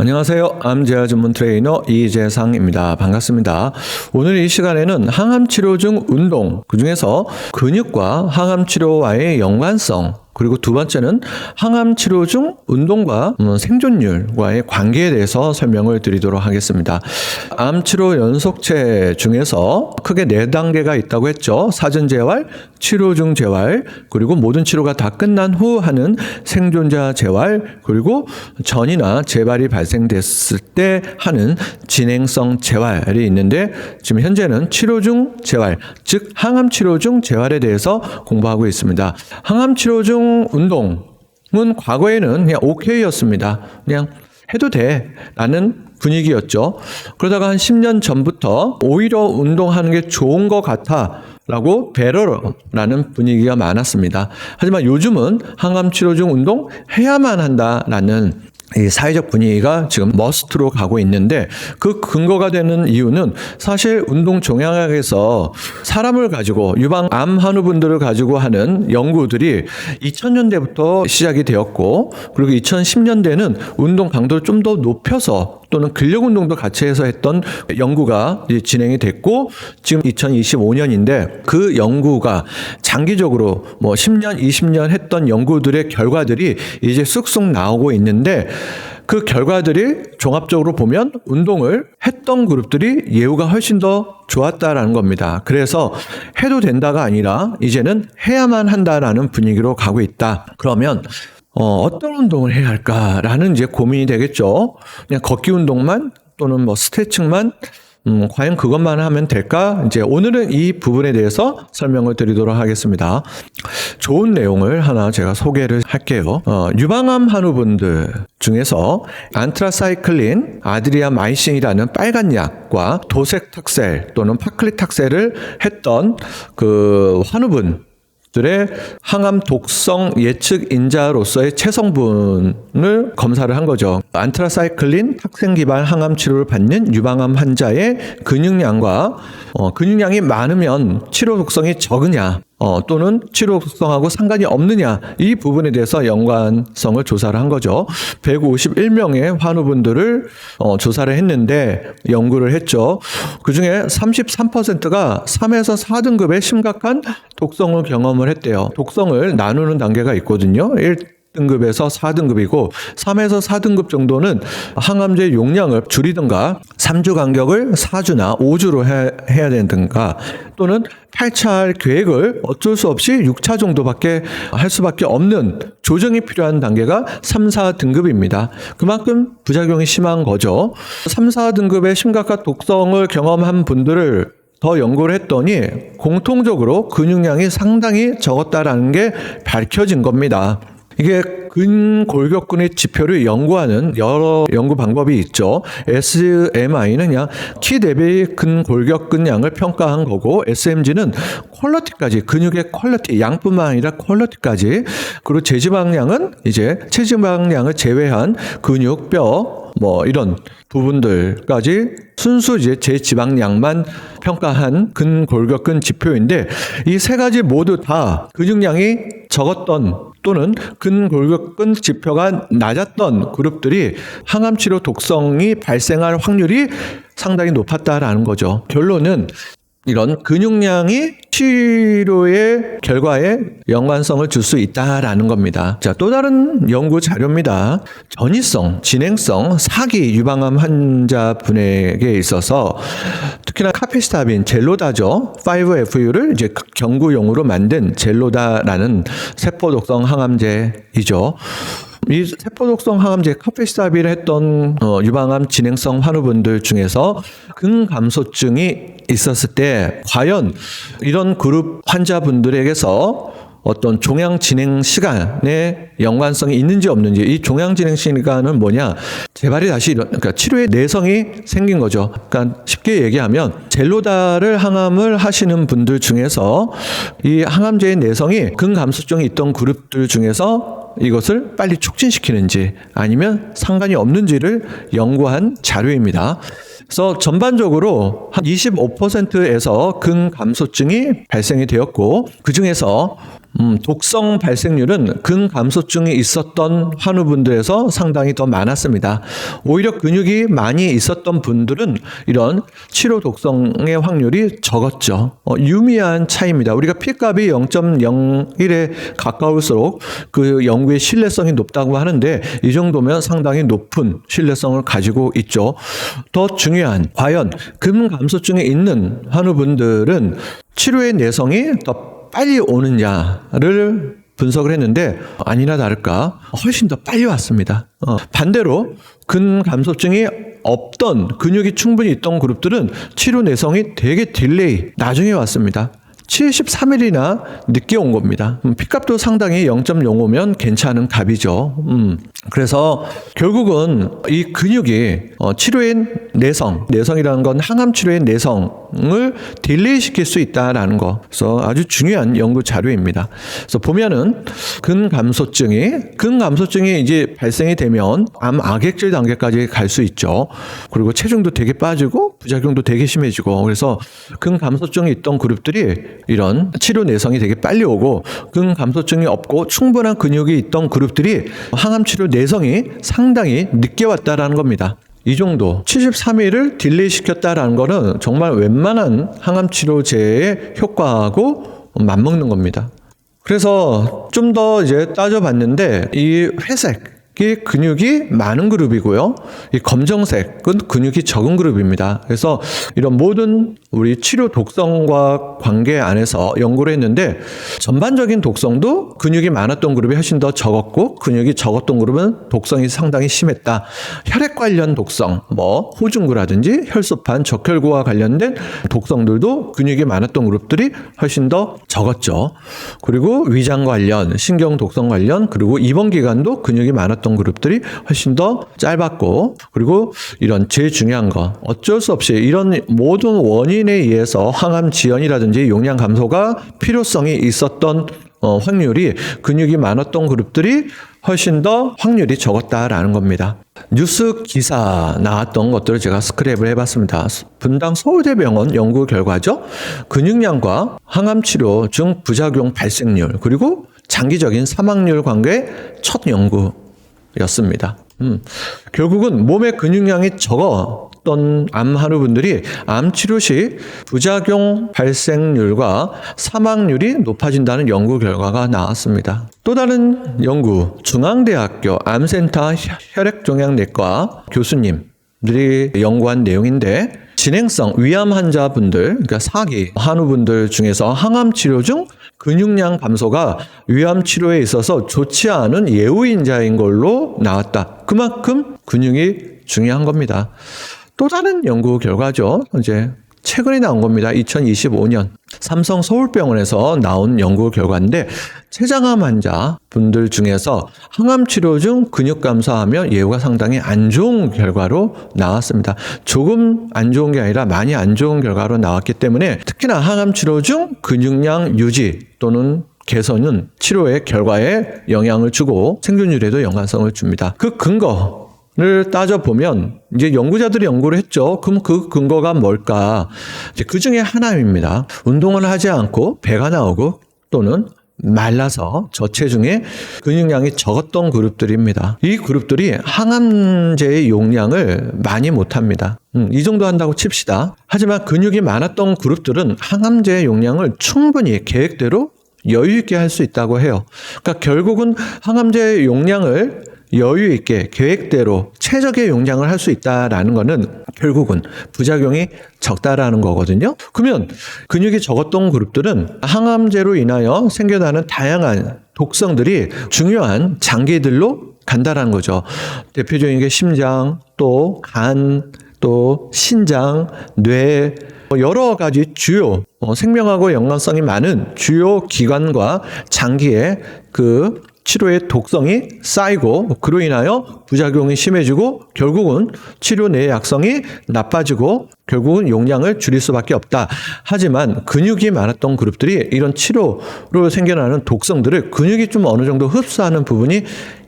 안녕하세요. 암제아 전문 트레이너 이재상입니다. 반갑습니다. 오늘 이 시간에는 항암 치료 중 운동, 그 중에서 근육과 항암 치료와의 연관성, 그리고 두 번째는 항암 치료 중 운동과 음, 생존율과의 관계에 대해서 설명을 드리도록 하겠습니다. 암 치료 연속체 중에서 크게 네 단계가 있다고 했죠. 사전 재활, 치료 중 재활, 그리고 모든 치료가 다 끝난 후 하는 생존자 재활, 그리고 전이나 재발이 발생됐을 때 하는 진행성 재활이 있는데 지금 현재는 치료 중 재활, 즉 항암 치료 중 재활에 대해서 공부하고 있습니다. 항암 치료 중 운동은 과거에는 그냥 오케이였습니다. 그냥 해도 돼. 라는 분위기였죠. 그러다가 한 10년 전부터 오히려 운동하는 게 좋은 것 같아. 라고 베러라는 분위기가 많았습니다. 하지만 요즘은 항암 치료 중 운동 해야만 한다라는 이 사회적 분위기가 지금 머스트로 가고 있는데 그 근거가 되는 이유는 사실 운동 종양학에서 사람을 가지고 유방 암 환우분들을 가지고 하는 연구들이 2000년대부터 시작이 되었고 그리고 2010년대는 운동 강도를 좀 더 높여서 또는 근력 운동도 같이 해서 했던 연구가 진행이 됐고 지금 2025년인데 그 연구가 장기적으로 뭐 10년, 20년 했던 연구들의 결과들이 이제 쑥쑥 나오고 있는데 그 결과들이 종합적으로 보면 운동을 했던 그룹들이 예후가 훨씬 더 좋았다라는 겁니다. 그래서 해도 된다가 아니라 이제는 해야만 한다라는 분위기로 가고 있다. 그러면 어, 어떤 운동을 해야 할까라는 이제 고민이 되겠죠. 그냥 걷기 운동만 또는 뭐 스트레칭만 음, 과연 그것만 하면 될까? 이제 오늘은 이 부분에 대해서 설명을 드리도록 하겠습니다. 좋은 내용을 하나 제가 소개를 할게요. 어, 유방암 환우분들 중에서 안트라사이클린, 아드리아마이신이라는 빨간 약과 도색탁셀 또는 파클리탁셀을 했던 그 환우분 들의 항암 독성 예측 인자로서의 체성분을 검사를 한 거죠. 안트라사이클린 탁생 기반 항암 치료를 받는 유방암 환자의 근육량과 어, 근육량이 많으면 치료 독성이 적으냐 어, 또는 치료 독성하고 상관이 없느냐 이 부분에 대해서 연관성을 조사를 한 거죠. 151명의 환우분들을 어, 조사를 했는데 연구를 했죠. 그 중에 33%가 3에서 4등급의 심각한 독성을 경험을 했대요. 독성을 나누는 단계가 있거든요. 1 등급에서 4등급이고 3에서 4등급 정도는 항암제 용량을 줄이든가 3주 간격을 4주나 5주로 해, 해야 되든가 또는 8차 계획을 어쩔 수 없이 6차 정도밖에 할 수밖에 없는 조정이 필요한 단계가 3, 4등급입니다. 그만큼 부작용이 심한 거죠. 3, 4등급의 심각한 독성을 경험한 분들을 더 연구를 했더니 공통적으로 근육량이 상당히 적었다라는 게 밝혀진 겁니다. 이게 근골격근의 지표를 연구하는 여러 연구 방법이 있죠. SMI는 그냥 키 대비 근골격근량을 평가한 거고 SMG는 퀄러티까지 근육의 퀄러티 양뿐만 아니라 퀄러티까지 그리고 제지방량은 이제 체지방량을 제외한 근육 뼈 뭐 이런 부분들까지 순수 이제 제지방량만 평가한 근골격근 지표인데 이 세 가지 모두 다 근육량이 적었던 또는 근골격 근 지표가 낮았던 그룹들이 항암 치료 독성이 발생할 확률이 상당히 높았다라는 거죠. 결론은 이런 근육량이 치료의 결과에 연관성을 줄 수 있다라는 겁니다. 자, 또 다른 연구 자료입니다. 전이성, 진행성, 사기 유방암 환자분에게 있어서 특히나 카페스타빈, 젤로다죠. 5FU를 이제 경구용으로 만든 젤로다라는 세포 독성 항암제이죠. 이 세포독성 항암제 카페시타비를 했던 어, 유방암 진행성 환우분들 중에서 근감소증이 있었을 때 과연 이런 그룹 환자분들에게서 어떤 종양 진행 시간에 연관성이 있는지 없는지 이 종양 진행 시간은 뭐냐 재발이 다시 일어 그러니까 치료의 내성이 생긴 거죠. 그러니까 쉽게 얘기하면 젤로다를 항암을 하시는 분들 중에서 이 항암제의 내성이 근감소증이 있던 그룹들 중에서 이것을 빨리 촉진시키는지 아니면 상관이 없는지를 연구한 자료입니다. 그래서 전반적으로 한 25%에서 근감소증이 발생이 되었고 그 중에서 음, 독성 발생률은 근감소증이 있었던 환우분들에서 상당히 더 많았습니다. 오히려 근육이 많이 있었던 분들은 이런 치료 독성의 확률이 적었죠. 어, 유미한 차이입니다. 우리가 P값이 0.01에 가까울수록 그 연구의 신뢰성이 높다고 하는데 이 정도면 상당히 높은 신뢰성을 가지고 있죠. 더 중요한 과연 근감소증이 있는 환우분들은 치료의 내성이 더 빨리 오느냐를 분석을 했는데 아니나 다를까 훨씬 더 빨리 왔습니다. 어, 반대로 근감소증이 없던 근육이 충분히 있던 그룹들은 치료 내성이 되게 딜레이 나중에 왔습니다. 73일이나 늦게 온 겁니다. 음, P값도 상당히 0.05면 괜찮은 값이죠. 음, 그래서 결국은 이 근육이 어, 치료의 내성, 내성이라는 건 항암 치료의 내성을 딜레이 시킬 수 있다라는 거. 그래서 아주 중요한 연구 자료입니다. 그래서 보면은 근감소증이 근감소증이 이제 발생이 되면 암 악액질 단계까지 갈 수 있죠. 그리고 체중도 되게 빠지고 부작용도 되게 심해지고 그래서 근감소증이 있던 그룹들이 이런 치료 내성이 되게 빨리 오고 근감소증이 없고 충분한 근육이 있던 그룹들이 항암 치료 내성이 상당히 늦게 왔다라는 겁니다. 이 정도 73일을 딜레이 시켰다라는 거는 정말 웬만한 항암 치료제의 효과하고 맞먹는 겁니다. 그래서 좀 더 이제 따져봤는데 이 회색 이 근육이 많은 그룹이고요. 이 검정색은 근육이 적은 그룹입니다. 그래서 이런 모든 우리 치료 독성과 관계 안에서 연구를 했는데 전반적인 독성도 근육이 많았던 그룹이 훨씬 더 적었고 근육이 적었던 그룹은 독성이 상당히 심했다. 혈액 관련 독성, 뭐 호중구라든지 혈소판, 적혈구와 관련된 독성들도 근육이 많았던 그룹들이 훨씬 더 적었죠. 그리고 위장 관련, 신경 독성 관련, 그리고 입원 기간도 근육이 많았던 그룹들이 훨씬 더 짧았고, 그리고 이런 제일 중요한 거, 어쩔 수 없이 이런 모든 원인 에 의해서 항암 지연이라든지 용량 감소가 필요성이 있었던 어, 확률이 근육이 많았던 그룹들이 훨씬 더 확률이 적었다라는 겁니다. 뉴스 기사 나왔던 것들을 제가 스크랩을 해봤습니다. 분당 서울대병원 연구 결과죠. 근육량과 항암 치료 중 부작용 발생률 그리고 장기적인 사망률 관계 첫 연구였습니다. 음, 결국은 몸의 근육량이 적 었던 암 한우분들이 암 치료 시 부작용 발생률과 사망률이 높아진다는 연구 결과가 나왔습니다. 또 다른 연구, 중앙대학교 암센터 혈액종양내과 교수님들이 연구한 내용인데 진행성 위암 환자분들, 그러니까 사기 한우분들 중에서 항암 치료 중 근육량 감소가 위암 치료에 있어서 좋지 않은 예우인자인 걸로 나왔다. 그만큼 근육이 중요한 겁니다. 또 다른 연구 결과죠. 이제 최근에 나온 겁니다. 2025년 삼성 서울병원에서 나온 연구 결과인데 췌장암 환자 분들 중에서 항암 치료 중 근육 감소하면 예후가 상당히 안 좋은 결과로 나왔습니다. 조금 안 좋은 게 아니라 많이 안 좋은 결과로 나왔기 때문에 특히나 항암 치료 중 근육량 유지 또는 개선은 치료의 결과에 영향을 주고 생존율에도 연관성을 줍니다. 그 근거 를 따져보면 이제 연구자들이 연구를 했죠. 그럼 그 근거가 뭘까? 이제 그 중에 하나입니다. 운동을 하지 않고 배가 나오고 또는 말라서 저체중에 근육량이 적었던 그룹들입니다. 이 그룹들이 항암제의 용량을 많이 못합니다. 음, 이 정도 한다고 칩시다. 하지만 근육이 많았던 그룹들은 항암제의 용량을 충분히 계획대로 여유 있게 할 수 있다고 해요. 그러니까 결국은 항암제의 용량을 여유 있게 계획대로 최적의 용량을 할 수 있다라는 거는 결국은 부작용이 적다라는 거거든요. 그러면 근육이 적었던 그룹들은 항암제로 인하여 생겨나는 다양한 독성들이 중요한 장기들로 간다라는 거죠. 대표적인 게 심장, 또 간, 또 신장, 뇌, 뭐 여러 가지 주요 어, 생명하고 연관성이 많은 주요 기관과 장기의 그 치료의 독성이 쌓이고 그로 인하여 부작용이 심해지고 결국은 치료 내 약성이 나빠지고 결국은 용량을 줄일 수밖에 없다. 하지만 근육이 많았던 그룹들이 이런 치료로 생겨나는 독성들을 근육이 좀 어느 정도 흡수하는 부분이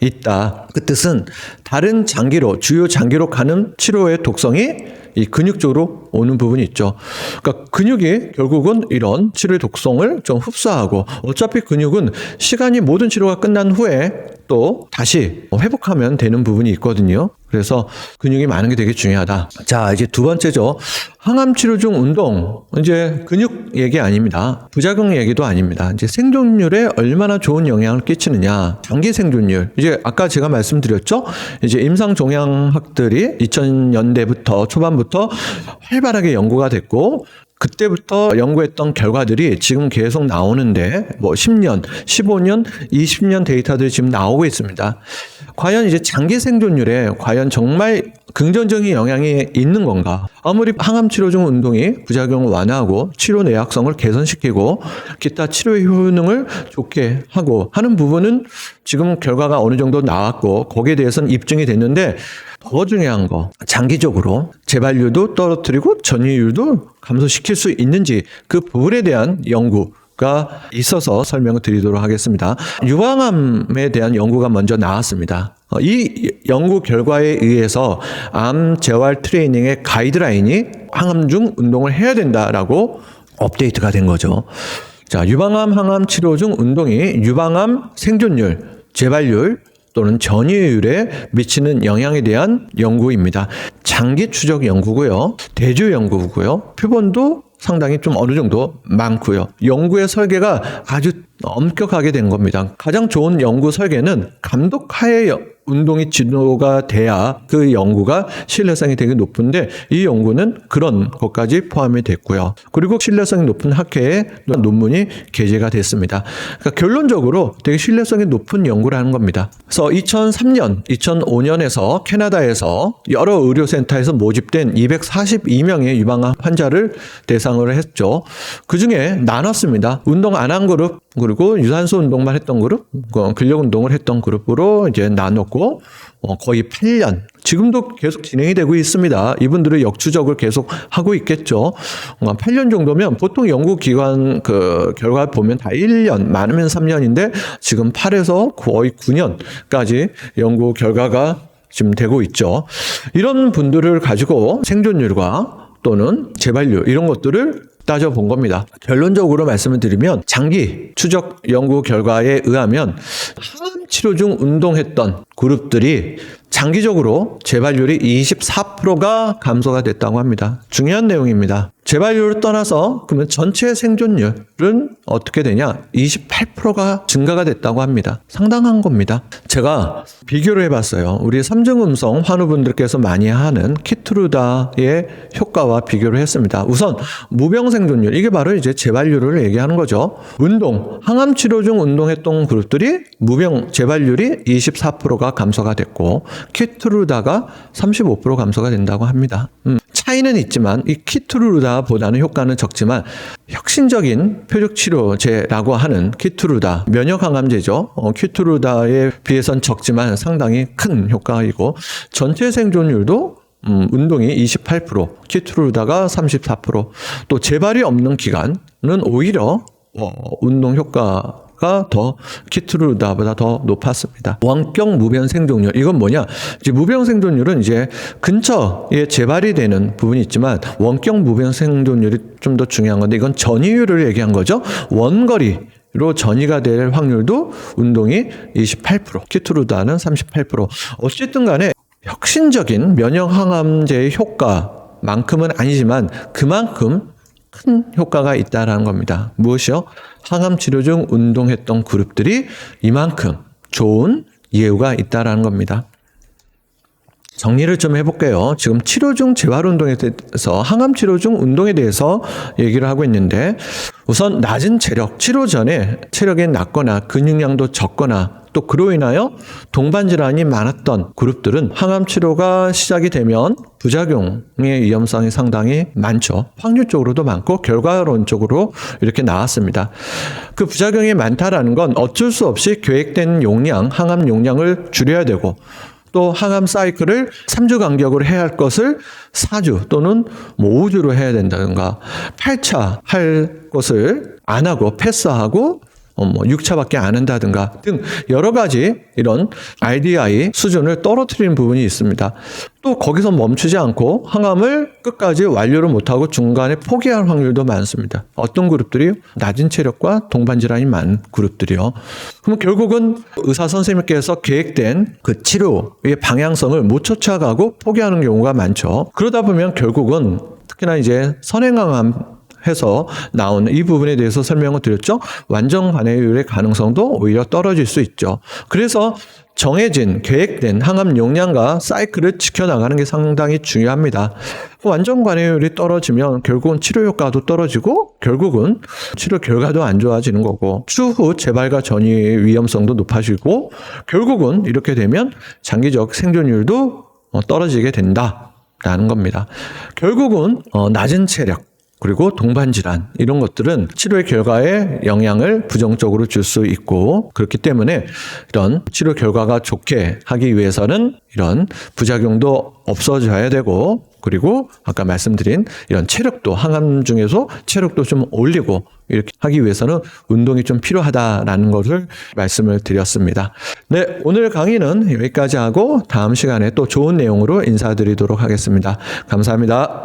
있다. 그 뜻은 다른 장기로 주요 장기로 가는 치료의 독성이 이 근육 쪽으로 오는 부분이 있죠. 그러니까 근육이 결국은 이런 치료의 독성을 좀 흡수하고 어차피 근육은 시간이 모든 치료가 끝난 후에 또 다시 회복하면 되는 부분이 있거든요. 그래서 근육이 많은 게 되게 중요하다. 자, 이제 두 번째죠. 항암 치료 중 운동. 이제 근육 얘기 아닙니다. 부작용 얘기도 아닙니다. 이제 생존율에 얼마나 좋은 영향을 끼치느냐. 장기 생존율. 이제 아까 제가 말씀드렸죠. 이제 임상 종양학들이 2000년대부터 초반부터 활발하게 연구가 됐고 그때부터 연구했던 결과들이 지금 계속 나오는데 뭐 10년, 15년, 20년 데이터들이 지금 나오고 있습니다. 과연 이제 장기 생존율에 과연 정말 긍정적인 영향이 있는 건가? 아무리 항암 치료 중 운동이 부작용을 완화하고 치료 내약성을 개선시키고 기타 치료의 효능을 좋게 하고 하는 부분은 지금 결과가 어느 정도 나왔고 거기에 대해서는 입증이 됐는데 더 중요한 거 장기적으로 재발률도 떨어뜨리고 전이율도 감소시킬 수 있는지 그 부분에 대한 연구 가 있어서 설명을 드리도록 하겠습니다. 유방암에 대한 연구가 먼저 나왔습니다. 어, 이 연구 결과에 의해서 암 재활 트레이닝의 가이드라인이 항암 중 운동을 해야 된다라고 업데이트가 된 거죠. 자, 유방암 항암 치료 중 운동이 유방암 생존율, 재발률 또는 전이율에 미치는 영향에 대한 연구입니다. 장기 추적 연구고요. 대조 연구고요. 표본도 상당히 좀 어느 정도 많고요. 연구의 설계가 아주 엄격하게 된 겁니다. 가장 좋은 연구 설계는 감독하에 운동이 지도가 돼야 그 연구가 신뢰성이 되게 높은데 이 연구는 그런 것까지 포함이 됐고요. 그리고 신뢰성이 높은 학회에 논문이 게재가 됐습니다. 그러니까 결론적으로 되게 신뢰성이 높은 연구라는 겁니다. 그래서 2003년, 2005년에서 캐나다에서 여러 의료센터에서 모집된 242명의 유방암 환자를 대상으로 했죠. 그 중에 나눴습니다. 운동 안 한 그룹, 그리고 유산소 운동만 했던 그룹, 그 근력 운동을 했던 그룹으로 이제 나눴고 어, 거의 8년 지금도 계속 진행이 되고 있습니다. 이분들은 역추적을 계속 하고 있겠죠. 8년 정도면 보통 연구 기관 그 결과 보면 다 1년 많으면 3년인데 지금 8에서 거의 9년까지 연구 결과가 지금 되고 있죠. 이런 분들을 가지고 생존율과 또는 재발률 이런 것들을 따져본 겁니다. 결론적으로 말씀을 드리면 장기 추적 연구 결과에 의하면 항암 치료 중 운동했던 그룹들이 장기적으로 재발률이 24%가 감소가 됐다고 합니다. 중요한 내용입니다. 재발률을 떠나서 그러면 전체 생존율은 어떻게 되냐? 28%가 증가가 됐다고 합니다. 상당한 겁니다. 제가 비교를 해봤어요. 우리 삼중음성 환우분들께서 많이 하는 키트루다의 효과와 비교를 했습니다. 우선 무병 생존율 이게 바로 이제 재발률을 얘기하는 거죠. 운동 항암 치료 중 운동했던 그룹들이 무병 재발률이 24%가 감소가 됐고 키트루다가 35% 감소가 된다고 합니다. 음, 차이는 있지만 이 키트루다보다는 효과는 적지만 혁신적인 표적 치료제라고 하는 키트루다 면역 항암제죠. 어, 키트루다에 비해선 적지만 상당히 큰 효과이고 전체 생존율도 음, 운동이 28%, 키트루다가 34%, 또 재발이 없는 기간은 오히려 어, 운동 효과 가 더 키트루다보다 더 높았습니다. 원격 무변 생존율 이건 뭐냐? 이제 무변 생존율은 이제 근처에 재발이 되는 부분이 있지만 원격 무변 생존율이 좀 더 중요한 건데 이건 전이율을 얘기한 거죠. 원거리 로 전이가 될 확률도 운동이 28%, 키트루다는 38%. 어쨌든 간에 혁신적인 면역 항암제의 효과만큼은 아니지만 그만큼 큰 효과가 있다라는 겁니다. 무엇이요? 항암 치료 중 운동했던 그룹들이 이만큼 좋은 예우가 있다라는 겁니다. 정리를 좀 해볼게요. 지금 치료 중 재활 운동에 대해서 항암 치료 중 운동에 대해서 얘기를 하고 있는데 우선 낮은 체력, 치료 전에 체력이 낮거나 근육량도 적거나 또 그로 인하여 동반 질환이 많았던 그룹들은 항암 치료가 시작이 되면 부작용의 위험성이 상당히 많죠. 확률적으로도 많고 결과론적으로 이렇게 나왔습니다. 그 부작용이 많다라는 건 어쩔 수 없이 계획된 용량, 항암 용량을 줄여야 되고 또 항암 사이클을 3주 간격으로 해야 할 것을 4주 또는 뭐 5주로 해야 된다든가 8차 할 것을 안 하고 패스하고 어, 뭐 6차밖에 안 한다든가 등 여러 가지 이런 RDI 수준을 떨어뜨리는 부분이 있습니다. 또 거기서 멈추지 않고 항암을 끝까지 완료를 못하고 중간에 포기할 확률도 많습니다. 어떤 그룹들이 낮은 체력과 동반 질환이 많은 그룹들이요. 그럼 결국은 의사 선생님께서 계획된 그 치료의 방향성을 못 쫓아가고 포기하는 경우가 많죠. 그러다 보면 결국은 특히나 이제 선행항암 해서 나오는 이 부분에 대해서 설명을 드렸죠. 완전 관해율의 가능성도 오히려 떨어질 수 있죠. 그래서 정해진 계획된 항암 용량과 사이클을 지켜나가는 게 상당히 중요합니다. 완전 관해율이 떨어지면 결국은 치료 효과도 떨어지고 결국은 치료 결과도 안 좋아지는 거고 추후 재발과 전이 위험성도 높아지고 결국은 이렇게 되면 장기적 생존율도 어, 떨어지게 된다라는 겁니다. 결국은 어, 낮은 체력 그리고 동반 질환 이런 것들은 치료의 결과에 영향을 부정적으로 줄 수 있고 그렇기 때문에 이런 치료 결과가 좋게 하기 위해서는 이런 부작용도 없어져야 되고 그리고 아까 말씀드린 이런 체력도 항암 중에서 체력도 좀 올리고 이렇게 하기 위해서는 운동이 좀 필요하다라는 것을 말씀을 드렸습니다. 네, 오늘 강의는 여기까지 하고 다음 시간에 또 좋은 내용으로 인사드리도록 하겠습니다. 감사합니다.